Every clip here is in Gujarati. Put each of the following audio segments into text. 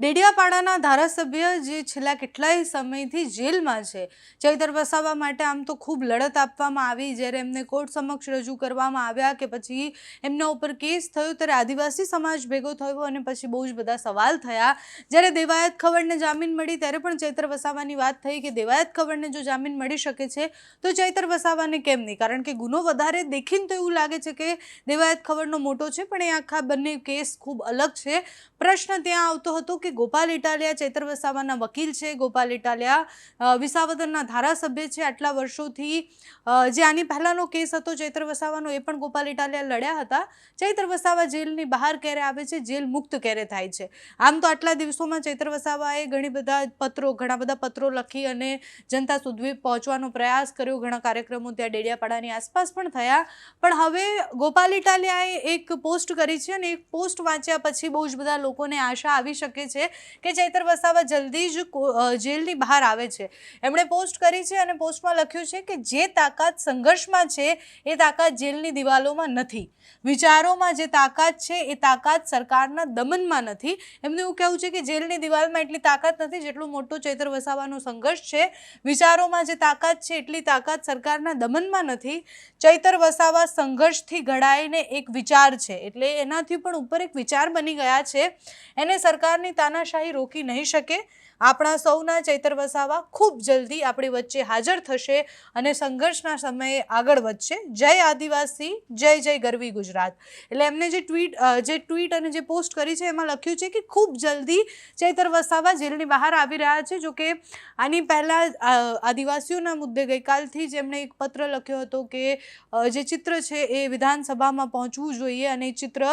ડેડિયાપાડાના ધારાસભ્ય જે છેલ્લા કેટલાય સમયથી જેલમાં છે, ચૈતર વસાવા માટે આમ તો ખૂબ લડત આપવામાં આવી, જ્યારે એમને કોર્ટ સમક્ષ રજૂ કરવામાં આવ્યા કે પછી એમના ઉપર કેસ થયો ત્યારે આદિવાસી સમાજ ભેગો થયો અને પછી બહુ જ બધા સવાલ થયા. જ્યારે દેવાયત ખવડને જામીન મળી ત્યારે પણ ચૈતર વસાવાની વાત થઈ કે દેવાયત ખવડને જો જામીન મળી શકે છે, તો ચૈતર વસાવાને કેમ નહીં? કારણ કે ગુનો વધારે દેખીને તો એવું લાગે છે કે દેવાયત ખવડનો મોટો છે, પણ એ આખા બંને કેસ ખૂબ અલગ છે. પ્રશ્ન ત્યાં આવતો હતો કે ગોપાલ ઇટાલિયા, ચૈતર વસાવાના વકીલ છે. ગોપાલ ઇટાલિયા વિસાવદરના ધારાસભ્ય છે. આટલા વર્ષોથી જે આની પહેલાંનો કેસ હતો ચૈત્ર વસાવાનો, એ પણ ગોપાલ ઇટાલિયા લડ્યા હતા. ચૈત્ર વસાવા જેલની બહાર ક્યારે આવે છે? જેલ મુક્ત ક્યારે થાય છે? આમ તો આટલા દિવસોમાં ચૈત્ર વસાવાએ ઘણી બધા પત્રો, ઘણા બધા પત્રો લખી અને જનતા સુધી પહોંચવાનો પ્રયાસ કર્યો. ઘણા કાર્યક્રમો ત્યાં ડેડિયાપાડાની આસપાસ પણ થયા. પણ હવે ગોપાલ ઇટાલિયાએ એક પોસ્ટ કરી છે અને એક પોસ્ટ વાંચ્યા પછી બહુ જ બધા લોકોને આશા આવી શકે છે કે ચૈતર વસાવા જલ્દી જ જેલની બહાર આવે છે. એમણે પોસ્ટ કરી છે અને પોસ્ટમાં લખ્યું છે કે જે તાકાત સંઘર્ષમાં છે એ તાકાત જેલની દિવાલોમાં નથી. વિચારોમાં જે તાકાત છે એ તાકાત સરકારના દમનમાં નથી. એમનું એવું કહેવું છે કે જેલની દિવાલમાં એટલી તાકાત નથી જેટલું મોટો ચૈતર વસાવાનો સંઘર્ષ છે. વિચારોમાં જે તાકાત છે એટલી તાકાત સરકારના દમનમાં નથી. ચૈતર વસાવા સંઘર્ષથી ઘડાઈને એક વિચાર છે. એટલે એનાથી પણ ઉપર એક વિચાર બની ગયા છે. એને સરકારની તાનાશાહી રોકી નહીં શકે. આપણા સૌના ચૈતર વસાવા ખૂબ જલ્દી આપણી વચ્ચે હાજર થશે અને સંઘર્ષના સમયે આગળ વધશે. જય આદિવાસી, જય જય ગરવી ગુજરાત. એટલે એમને જે ટ્વીટ જે ટ્વીટ અને જે પોસ્ટ કરી છે એમાં લખ્યું છે કે ખૂબ જલ્દી ચૈતર વસાવા જેલની બહાર આવી રહ્યા છે. જો કે આની પહેલાં આદિવાસીઓના મુદ્દે ગઈકાલથી જ એમણે એક પત્ર લખ્યો હતો કે જે ચિત્ર છે એ વિધાનસભામાં પહોંચવું જોઈએ અને એ ચિત્ર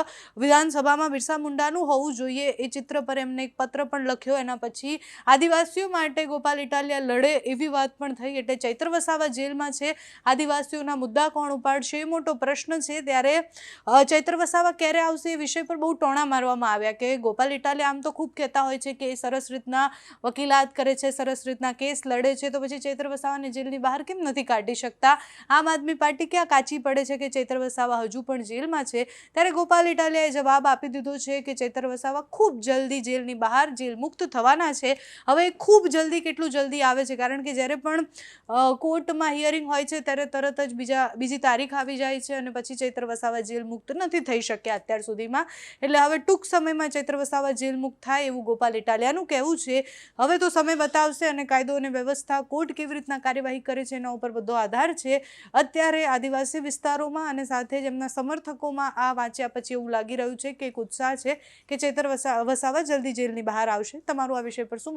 વિધાનસભામાં બિરસા મુંડાનું હોવું જોઈએ. એ ચિત્ર પર એમને એક પત્ર પણ લખ્યો. એના પછી આદિવાસીઓ માટે ગોપાલ ઇટાલિયા લડે એવી વાત પણ થઈ એટલે ચૈત્ર વસાવા જેલમાં છે. આદિવાસીઓના મુદ્દા કોણ ઉપાડશે એ મોટો પ્રશ્ન છે. ત્યારે ચૈત્ર વસાવા ક્યારે આવશે એ વિષય પર બહુ ટોણા મારવામાં આવ્યા કે ગોપાલ ઇટાલિયા આમ તો ખૂબ કહેતા હોય છે કે એ સરસ રીતના વકીલાત કરે છે, સરસ રીતના કેસ લડે છે. તો પછી ચૈત્ર વસાવાને જેલની બહાર કેમ નથી કાઢી શકતા? આમ આદમી પાર્ટી ક્યાં કાચી પડે છે કે ચૈત્ર વસાવા હજુ પણ જેલમાં છે? ત્યારે ગોપાલ ઇટાલિયાએ જવાબ આપી દીધો છે કે ચૈત્ર વસાવા ખૂબ જલ્દી જેલની બહાર જેલ મુક્ત થવાના છે. હવે ખૂબ જલ્દી કેટલું જલ્દી આવે છે? કારણ કે જ્યારે પણ કોર્ટમાં હિયરિંગ હોય છે, ત્યારે તરત જ બીજા, બીજી તારીખ આવી જાય છે અને પછી ચૈત્ર વસાવા જેલ મુક્ત નથી થઈ શક્યા અત્યાર સુધીમાં. એટલે હવે ટૂંક સમયમાં ચૈત્ર વસાવા જેલ મુક્ત થાય એવું ગોપાલ ઇટાલિયાનું કહેવું છે. હવે તો સમય બતાવશે અને કાયદો અને વ્યવસ્થા કોર્ટ કેવી રીતના કાર્યવાહી કરે છે એના ઉપર બધો આધાર છે. અત્યારે આદિવાસી વિસ્તારોમાં અને સાથે જ એમના સમર્થકોમાં આ વાંચ્યા પછી એવું લાગી રહ્યું છે કે એક ઉત્સાહ છે કે ચૈતર વસા, વસાવા જલ્દી જેલની બહાર આવશે. તમારું આ વિષય પર શું